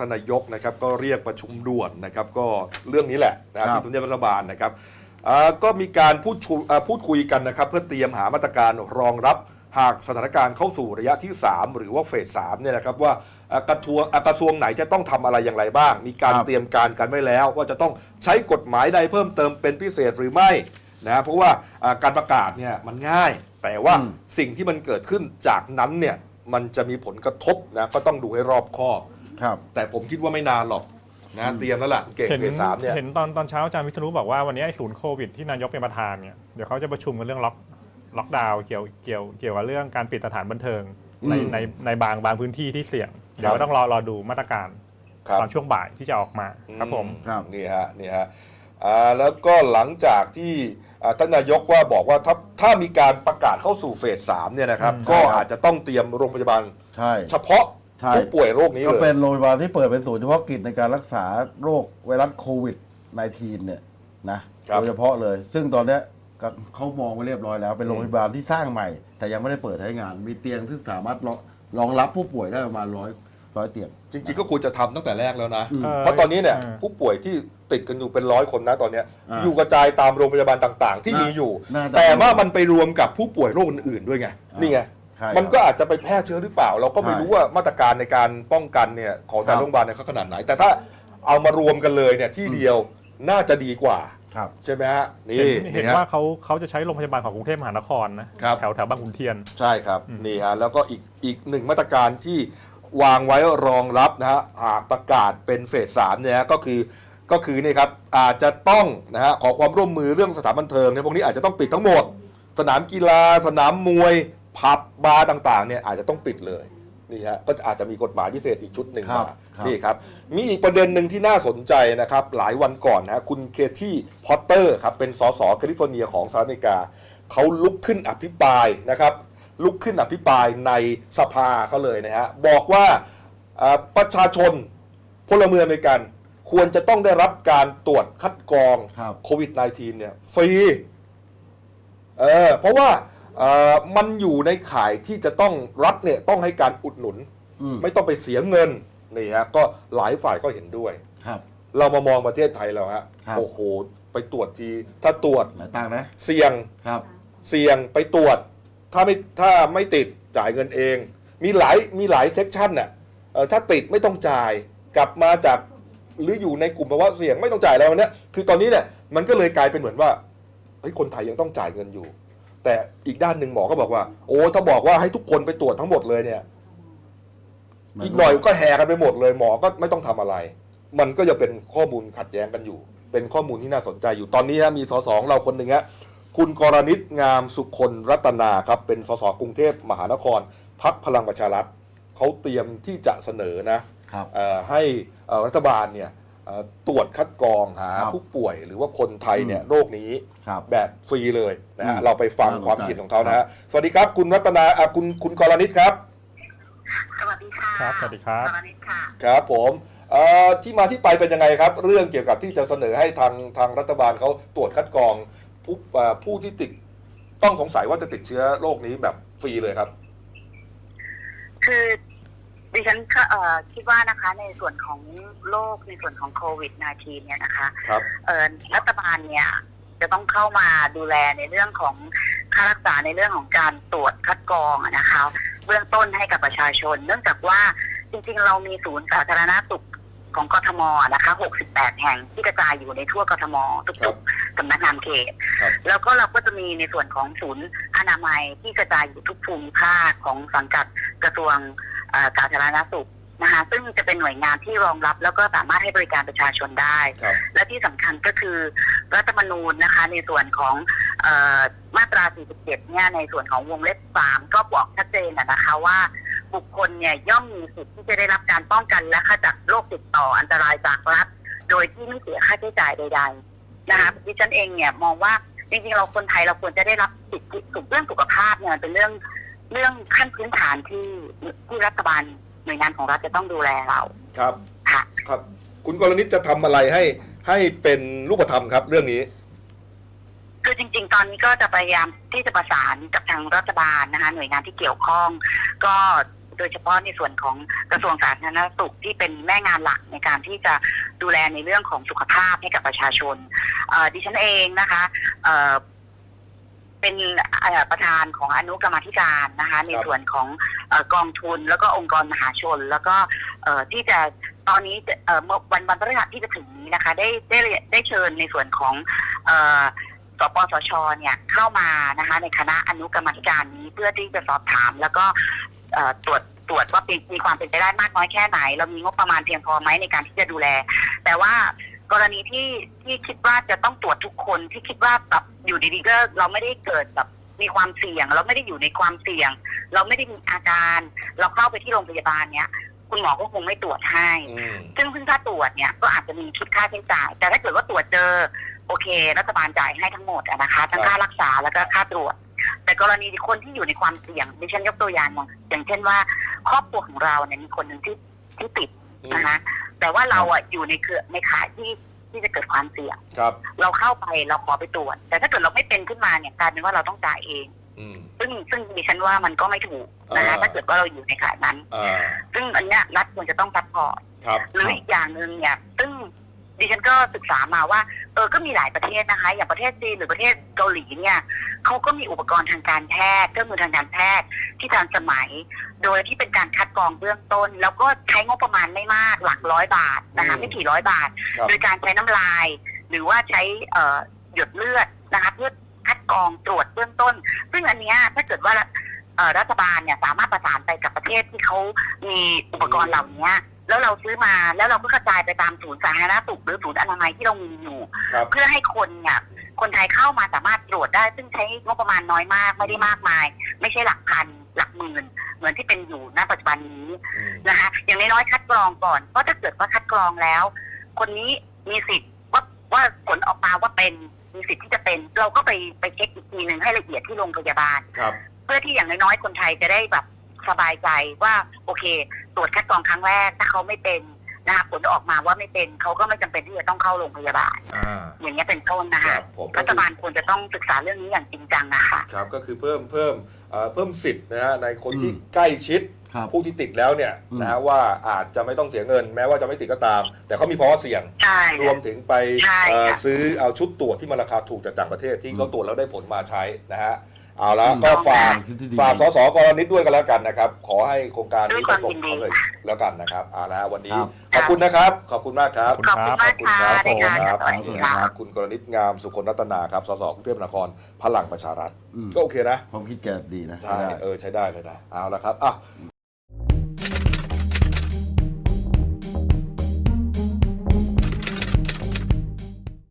ทานนายกนะครับก็เรียกประชุมด่วนนะครับก็เรื่องนี้แหละนะคครัรับบที่ทำเนียบรัฐบาลนะครับอ่าก็มีการพูดชุอ่าพูดคุยกันนะครับเพื่อเตรียมหามาตรการรองรับหากสถานการณ์เข้าสู่ระยะที่ 3 หรือว่าเฟสสามเนี่ยนะครับว่าอ่ากระทรวงอ่ากระทรวงไหนจะต้องทำอะไรอย่างไรบ้าง มีการครับเตรียมการกันไว้แล้ว ว่าจะต้องใช้กฎหมายใดเพิ่มเติมเป็นพิเศษหรือไม่นะเพราะว่าอ่าการประกาศเนี่ยมันง่าย แต่ว่าอืมสิ่งที่มันเกิดขึ้นจากนั้นเนี่ยมันจะมีผลกระทบนะก็ต้องดูให้รอบคอบ ครับ แต่ผมคิดว่าไม่นานหรอกนะเตรียมแล้วล่ะเก่งเห็นเฟสสามเนี่ยเห็นตอนตอนเช้าอาจารย์วิษณุบอกว่าวันนี้ไอ้ศูนย์โควิดที่นายกเป็นประธานเนี่ยเดี๋ยวเขาจะประชุมกันเรื่องล็อกล็อกดาวน์เกี่ยวเกี่ยวเกี่ยวกับเรื่องการปิดสถานบันเทิงในอืมในในบางบางพื้นที่ที่เสี่ยง เดี๋ยวต้องรอรอดูมาตรการครับตอนช่วงบ่ายที่จะออกมาครับผมครับนี่ฮะนี่ฮะอ่าแล้วก็หลังจากที่อ่าท่านนายกว่าบอกว่าถ้าถ้ามีการประกาศเข้าสู่เฟสสามเนี่ยนะครับอืมก็ใช่ครับอาจจะต้องเตรียมโรงพยาบาลใช่เฉพาะ ใช่ ผู้ป่วยโรคนี้ก็เลเป็ยนโรงพยาบาลที่เปิดเป็นศูนย์เฉพาะกิจในการรักษาโรคไวรัสโควิด -19 เนี่ยนะครับโดยเฉพาะเลย ซึ่งตอนเนี้ยก็เขามองไว้เรียบร้อยแล้ว เป็นโรงพยาบาลที่สร้างใหม่ แต่ยังไม่ได้เปิดใช้งาน มีเตียงที่สามารถรองรองรับผู้ป่วยได้ประมาณร้อยร้อยเตียง จริง ๆ ก็ควรจะทำตั้งแต่แรกแล้วนะอืมเพราะตอนนี้เนี่ยเออ ผู้ป่วยที่ติดกันอยู่เป็นร้อยคนนะตอนเนี้ยอ่าอยู่กระจายตามโรงพยาบาลต่างๆ ที่น่ามีอยู่ น่าจะ แต่ว่ามันไปรวมกับผู้ป่วยโรคอื่นๆด้วยไงอ่านี่นี่ไงใช่ มันก็อาจจะไปแพร่เชื้อหรือเปล่า เราก็ไม่ใช่รู้ว่ามาตรการในการป้องกันเนี่ยของแต่ครับโรงพยาบาลเนี่ยเขาขนาดไหน แต่ถ้าเอามารวมกันเลยเนี่ยที่เดียวน่าจะดีกว่าครับใช่ไหมฮะนี่เห็นเห็นนี่ฮะว่าเขาเขาจะใช้โรงพยาบาลของกรุงเทพมหานครนะครับแถวแถวบางขุนเทียน ใช่ครับอืมนี่ฮะแล้วก็อีกอีกหนึ่งมาตรการที่วางไว้รองรับนะฮะหากประกาศเป็นเฟสสามเนี่ยก็คือก็คือนี่ครับอาจจะต้องนะฮะขอความร่วมมือเรื่องสถานบันเทิงเนี่ยพวกนี้อาจจะต้องปิดทั้งหมด สนามกีฬาสนามมวย ผับบาร์ต่างๆเนี่ยอาจจะต้องปิดเลยนี่ฮะก็อาจจะมีกฎหมายพิเศษอีกชุดหนึ่งครัมาบครับนี่ครับ มีอีกประเด็นหนึ่งที่น่าสนใจนะครับ หลายวันก่อนนะฮะคุณเคที่พอตเตอร์ครับเป็นสสแคลิฟอร์เนียของสหรัฐอเมริกาเขาลุกขึ้นอภิปรายนะครับลุกขึ้นอภิปรายในสภาเขาเลยนะฮะบอกว่าเอ่อประชาชนพลเมืองอเมริกัน ควรจะต้องได้รับการตรวจคัดกรองครับโควิด -19 เนี่ยฟรีเออเพราะว่าเอ่อ มันอยู่ในข่ายที่จะต้องรัฐเนี่ยต้องให้การอุดหนุนอืมไม่ต้องไปเสียเงินนี่ฮะก็หลายฝ่ายก็เห็นด้วยครับ เรามามองประเทศไทยแล้วฮะครับโอ้โห ไปตรวจทีถ้าตรวจหลายตังค์นะเสี่ยงครับ เสี่ยงไปตรวจ ถ้าไม่ถ้าไม่ติดจ่ายเงินเอง มีหลายมีหลายเซกชันน่ะเอ่อถ้าติดไม่ต้องจ่ายกลับมาจากหรืออยู่ในกลุ่มภาวะเสี่ยงไม่ต้องจ่ายแล้วเนี่ยคือตอนนี้เนี่ยมันก็เลยกลายเป็นเหมือนว่าเฮ้ยคนไทยยังต้องจ่ายเงินอยู่ แต่อีกด้านหนึ่งหมอก็บอกว่า โอ้ถ้าบอกว่าให้ทุกคนไปตรวจทั้งหมดเลยเนี่ย อีกหน่อยก็แห่กันไปหมดเลยหมอก็ไม่ต้องทำอะไร มันก็จะเป็นข้อมูลขัดแย้งกันอยู่ เป็นข้อมูลที่น่าสนใจอยู่ตอนนี้ฮะมีสสของเราคนหนึ่งฮะคุณกรณิตงามสุคนรัตนาครับ เป็นสสกรุงเทพมหานครพักพลังประชารัฐเขาเตรียมที่จะเสนอนะครับเอ่อให้เอ่อรัฐบาลเนี่ยเอ่อ ตรวจคัดกรองหาครับผู้ป่วยหรือว่าคนไทยเนี่ยอืมโรคนี้ครับ แบบฟรีเลยนะฮะอืมเราไปฟังน่าสนใจ ความคิดของเขานะฮะสวัสดีครับ คุณรัตนาอะคุณคุณกรณิตครับสวัสดีค่ะครับสวัสดีครับ สวัสดีค่ะ ครับ ผมเอ่อที่มาที่ไปเป็นยังไงครับ เรื่องเกี่ยวกับที่จะเสนอให้ทางทางรัฐบาลเขาตรวจคัดกรองผู้เอ่อผู้ที่ติดต้องสงสัยว่าจะติดเชื้อโรคนี้แบบฟรีเลยครับ คือ ดิฉันก็เอ่อคิดว่านะคะในส่วนของโรคในส่วนของโควิด -19 เนี่ยนะคะครับ เอ่อรัฐบาลเนี่ยจะต้องเข้ามาดูแลในเรื่องของค่ารักษาในเรื่องของการตรวจคัดกรองอะนะคะ เบื้องต้นให้กับประชาชน เนื่องจากว่าจริงๆ เรามีศูนย์สาธารณสุขของกทมนะคะ 68 แห่งที่กระจายอยู่ในทั่วกทมครัทุบกๆสำนักงานเขต ครับ แล้วก็เราก็จะมีในส่วนของศูนย์อนามัยที่กระจายอยู่ทุกภูมิภาคของสังกัดกระทรวงเอ่อ สาธารณสุขนะคะซึ่งจะเป็นหน่วยงานที่รองรับ แล้วก็สามารถให้บริการประชาชนได้ครับและที่สำคัญก็คือรัฐธรรมนูญนะคะ ในส่วนของเออมาตรา 47 เนี่ยในส่วนของวงเล็บ 3 ก็บอกชัดเจนนะนะคะว่าบุคคลเนี่ยย่อมมีสิทธิ์ที่จะได้รับการป้องกันและขจัดโรคติดต่ออันตรายจากรัฐ โดยที่ไม่เสียค่าใช้จ่ายใด ๆ นะคะดิฉันเองเนี่ยมองว่าจริงๆเราคนไทยเราควรจะได้รับสิทธิสุขเรื่องสุขภาพเนี่ยเป็นเรื่อง เรื่องขั้นพื้นฐานที่ที่รัฐบาลหน่วยงานของรัฐจะต้องดูแลเราครับค่ะ ครับ คุณกรณิตจะทำอะไรให้ให้เป็นรูปธรรมครับเรื่องนี้คือจริง ๆ ตอนนี้ก็จะพยายามที่จะประสานกับทางรัฐบาลนะคะหน่วยงานที่เกี่ยวข้อง ก็ดยเฉพาะในส่วนของกระทรวงสาธารณสุขที่เป็นแม่งานหลักในการที่จะดูแลในเรื่องของสุขภาพให้กับประชาชนเอ่อดิฉันเองนะคะเอ่อ เป็นเอ่อประธานของอนุกรรมาธิการนะคะ ในส่วนของเอ่อกองทุนแล้วก็องค์กรมหาชน แล้วก็เอ่อที่จะตอนนี้จะเอ่อเมื่อวันวันพฤหัสที่จะถึงนี้นะคะ ได้ได้ได้เชิญในส่วนของเอ่อสปสชเนี่ยเข้ามานะคะในคณะอนุกรรมาธิการนี้เพื่อที่จะสอบถาม แล้วก็เอ่อตรวจตรวจว่าเป็นมีความเป็นไปได้มากน้อยแค่ไหน เรามีงบประมาณเพียงพอไหมในการที่จะดูแล แต่ว่า กรณีที่ที่คิดว่าจะต้องตรวจทุกคนที่คิดว่าแบบอยู่ดีๆก็เราไม่ได้เกิดแบบมีความเสี่ยง เราไม่ได้อยู่ในความเสี่ยง เราไม่ได้มีอาการ เราเข้าไปที่โรงพยาบาลเนี่ยคุณหมอก็คงไม่ตรวจให้ ซึ่งซึ่งถ้าตรวจเนี่ยก็อาจจะมีชุดค่าใช้จ่าย แต่ถ้าเกิดว่าตรวจเจอ โอเค รัฐบาลจ่ายให้ทั้งหมดอะนะคะทั้งค่ารักษาแล้วก็ค่าตรวจ แต่กรณีคนที่อยู่ในความเสี่ยงดิฉันยกตัวอย่างอย่างเช่นว่า ครอบครัวของเราเนี่ยมีคนหนึ่งที่ที่ติดนะคะ แต่ว่าเราอะอยู่ในเครือในข่ายที่ที่จะเกิดความเสี่ยง ครับ เราเข้าไปเราขอไปตรวจ แต่ถ้าเกิดเราไม่เป็นขึ้นมาเนี่ยกลายเป็นว่าเราต้องจ่ายเอง อืม ซึ่งซึ่งดิฉันว่ามันก็ไม่ถูกนะคะอ่า ถ้าเกิดว่าเราอยู่ในข่ายนั้น อ่า ซึ่งอันเนี้ยรัฐควรจะต้องซัพพอร์ตครับ หรืออีกอย่างหนึ่งเนี่ยซึ่งดิฉันก็ศึกษามาว่าเออก็มีหลายประเทศนะคะ อย่างประเทศจีนหรือประเทศเกาหลีเนี่ยเขาก็มีอุปกรณ์ทางการแพทย์เครื่องมือทางการแพทย์ ที่ทันสมัย โดยที่เป็นการคัดกรองเบื้องต้น แล้วก็ใช้งบประมาณไม่มากหลักร้อยบาทนะคะอืมไม่กี่ร้อยบาทครับโดยการใช้น้ำลาย หรือว่าใช้เอ่อหยดเลือดนะคะเพื่อคัดกรองตรวจเบื้องต้น ซึ่งอันเนี้ยถ้าเกิดว่าเอ่อรัฐบาลเนี่ยสามารถประสานไปกับประเทศที่เขามีอุปกรณ์เหล่านี้แล้วเราซื้อมาแล้วเราก็กระจายไปตามศูนย์สาธารณสุขหรือศูนย์อนามัยที่เรามีอยู่ครับเพื่อให้คนเนี่ยคนไทยเข้ามาสามารถตรวจได้ ซึ่งใช้งบประมาณน้อยมากไม่ได้มากมาย ไม่ใช่หลักพัน หลักหมื่น เหมือนที่เป็นอยู่ณปัจจุบันนี้อืมนะคะอย่างน้อยๆคัดกรองก่อนเพราะถ้าเกิดว่าคัดกรองแล้ว คนนี้มีสิทธิ์ว่าว่าผลออกมาว่าเป็นมีสิทธิ์ที่จะเป็น เราก็ไปไปเช็คอีกทีหนึ่งให้ละเอียดที่โรงพยาบาลครับเพื่อที่อย่างน้อยๆคนไทยจะได้แบบสบายใจว่าโอเค ตรวจคัดกรองครั้งแรก ถ้าเขาไม่เป็น นะคะผลออกมาว่าไม่เป็นเขาก็ไม่จำเป็นที่จะต้องเข้าโรงพยาบาล อ่า อย่างนี้ยเป็นต้นนะคคะรับผมก็รัฐคือบาลควรจะต้องศึกษาเรื่องนี้อย่างจริงจังนะคะ ครับก็คือเพิ่มเพิ่มเอ่อเพิ่มสิทธิ์นะฮะในคนที่อืม ใกล้ชิดครับ ผู้ที่ติดแล้วเนี่ยอืม นะฮะว่าอาจจะไม่ต้องเสียเงิน แม้ว่าจะไม่ติดก็ตาม แต่เขามีภาวะเสี่ยง ใช่ รวมถึงไปใช่เอ่อค่ะซื้อเอาชุดตรวจที่มันราคาถูกจากต่างประเทศที่อืมเขาตรวจแล้วได้ผลมาใช้นะฮะ เอาละอืมก็ฝากคิดที่ดีฝากสสกรณิตด้วยกันแล้วกันนะครับ ขอให้โครงการด้วยนี้คปวามระสบยินดีความสำเร็จแล้วกันนะครับเอาละวันนี้ครับขอบคุณนะครับ ขอบคุณมากครับขอบคุณขอบคุณมากค่ะขอบคุณครับในการครับสวัสดีค่ะคุณกรณิตงามสุคนรัตนาครับสสกรุงเทพมหานครพลังประชารัฐอืมก็โอเคนะความคิดแกดีนะใช่ได้เออใช้ได้เลยนะเอาละครับอะ